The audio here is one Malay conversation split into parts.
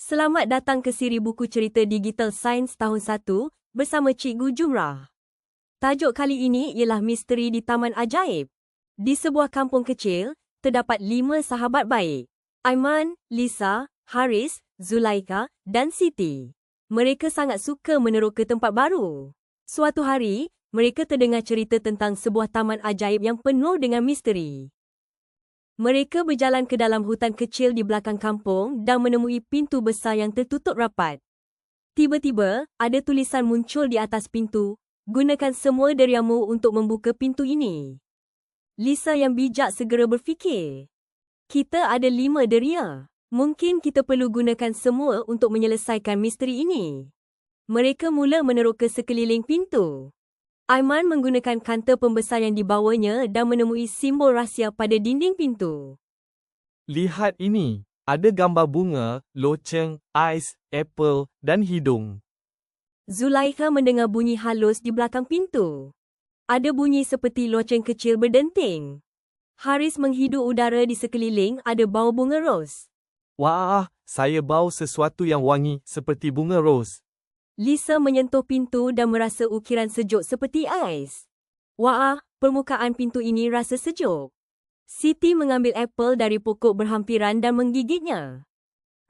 Selamat datang ke siri buku cerita digital Sains tahun 1 bersama Cikgu Jumrah. Tajuk kali ini ialah Misteri di Taman Ajaib. Di sebuah kampung kecil, terdapat lima sahabat baik. Aiman, Lisa, Haris, Zulaika dan Siti. Mereka sangat suka meneroka tempat baru. Suatu hari, mereka terdengar cerita tentang sebuah taman ajaib yang penuh dengan misteri. Mereka berjalan ke dalam hutan kecil di belakang kampung dan menemui pintu besar yang tertutup rapat. Tiba-tiba, ada tulisan muncul di atas pintu, gunakan semua deriamu untuk membuka pintu ini. Lisa yang bijak segera berfikir. Kita ada lima deria. Mungkin kita perlu gunakan semua untuk menyelesaikan misteri ini. Mereka mula meneroka sekeliling pintu. Aiman menggunakan kanta pembesar yang dibawanya dan menemui simbol rahsia pada dinding pintu. Lihat ini, ada gambar bunga, loceng, ais, apple dan hidung. Zulaikha mendengar bunyi halus di belakang pintu. Ada bunyi seperti loceng kecil berdenting. Haris menghidu udara di sekeliling ada bau bunga ros. Wah, saya bau sesuatu yang wangi seperti bunga ros. Lisa menyentuh pintu dan merasa ukiran sejuk seperti ais. Wah, permukaan pintu ini rasa sejuk. Siti mengambil apel dari pokok berhampiran dan menggigitnya.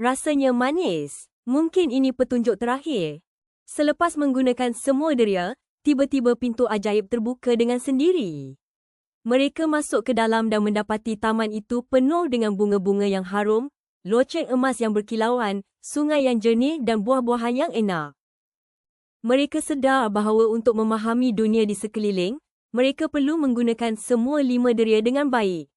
Rasanya manis. Mungkin ini petunjuk terakhir. Selepas menggunakan semua deria, tiba-tiba pintu ajaib terbuka dengan sendiri. Mereka masuk ke dalam dan mendapati taman itu penuh dengan bunga-bunga yang harum, loceng emas yang berkilauan, sungai yang jernih dan buah-buahan yang enak. Mereka sedar bahawa untuk memahami dunia di sekeliling, mereka perlu menggunakan semua lima deria dengan baik.